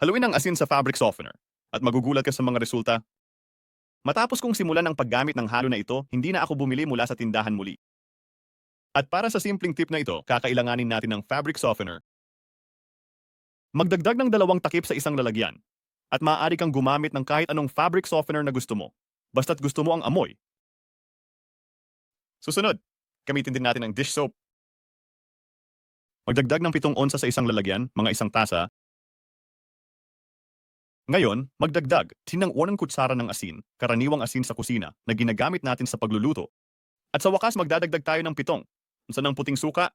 Haluin ang asin sa fabric softener at magugulat ka sa mga resulta. Matapos kong simulan ang paggamit ng halo na ito, hindi na ako bumili mula sa tindahan muli. At para sa simpleng tip na ito, kakailanganin natin ng fabric softener. Magdagdag ng dalawang takip sa isang lalagyan. At maaari kang gumamit ng kahit anong fabric softener na gusto mo. Basta't gusto mo ang amoy. Susunod, gamitin din natin ang dish soap. Magdagdag ng pitong onsa sa isang lalagyan, mga isang tasa. Ngayon, magdagdag tinang unang kutsara ng asin, karaniwang asin sa kusina na ginagamit natin sa pagluluto. At sa wakas magdadagdag tayo ng pitong, unsa ng puting suka.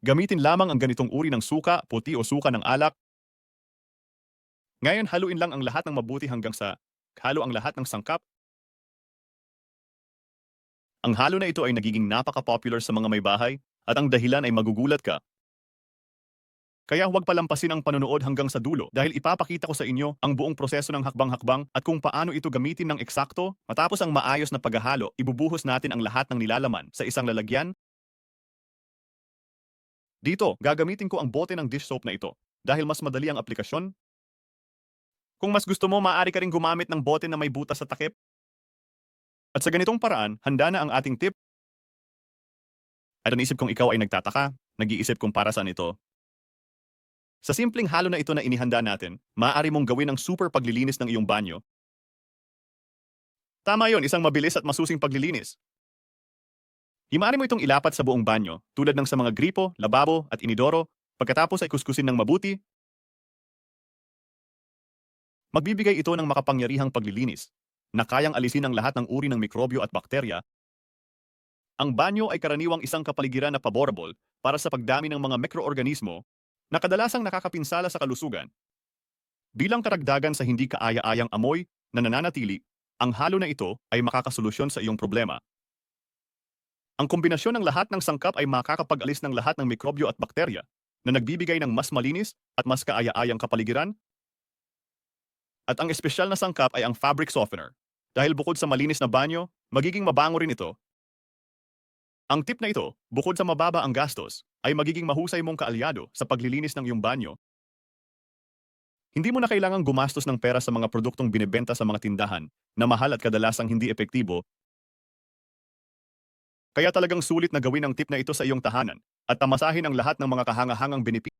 Gamitin lamang ang ganitong uri ng suka, puti o suka ng alak. Ngayon haluin lang ang lahat ng mabuti hanggang sa halo ang lahat ng sangkap. Ang halo na ito ay nagiging napaka-popular sa mga may bahay at ang dahilan ay magugulat ka. Kaya huwag palampasin ang panonood hanggang sa dulo dahil ipapakita ko sa inyo ang buong proseso ng hakbang-hakbang at kung paano ito gamitin ng eksakto matapos ang maayos na paghahalo, ibubuhos natin ang lahat ng nilalaman sa isang lalagyan. Dito, gagamitin ko ang bote ng dish soap na ito dahil mas madali ang aplikasyon. Kung mas gusto mo, maaari ka rin gumamit ng bote na may butas sa takip. At sa ganitong paraan, handa na ang ating tip. At naisip kong ikaw ay nagtataka, nag-iisip kung para saan ito. Sa simpleng halo na ito na inihanda natin, maaari mong gawin ang super paglilinis ng iyong banyo. Tama yon, isang mabilis at masusing paglilinis. Himaari mo itong ilapat sa buong banyo, tulad ng sa mga gripo, lababo at inidoro, pagkatapos ay kuskusin ng mabuti. Magbibigay ito ng makapangyarihang paglilinis, na kayang alisin ang lahat ng uri ng mikrobyo at bakterya. Ang banyo ay karaniwang isang kapaligiran na paborable para sa pagdami ng mga mikroorganismo na kadalasang nakakapinsala sa kalusugan. Bilang karagdagan sa hindi kaaya-ayang amoy na nananatili, ang halo na ito ay makakasolusyon sa iyong problema. Ang kombinasyon ng lahat ng sangkap ay makakapag-alis ng lahat ng mikrobyo at bakterya na nagbibigay ng mas malinis at mas kaaya-ayang kapaligiran. At ang espesyal na sangkap ay ang fabric softener. Dahil bukod sa malinis na banyo, magiging mabango rin ito. Ang tip na ito, bukod sa mababa ang gastos, ay magiging mahusay mong kaalyado sa paglilinis ng iyong banyo. Hindi mo na kailangang gumastos ng pera sa mga produktong binebenta sa mga tindahan na mahal at kadalasang hindi epektibo. Kaya talagang sulit na gawin ang tip na ito sa iyong tahanan at tamasahin ang lahat ng mga kahangahangang benefit.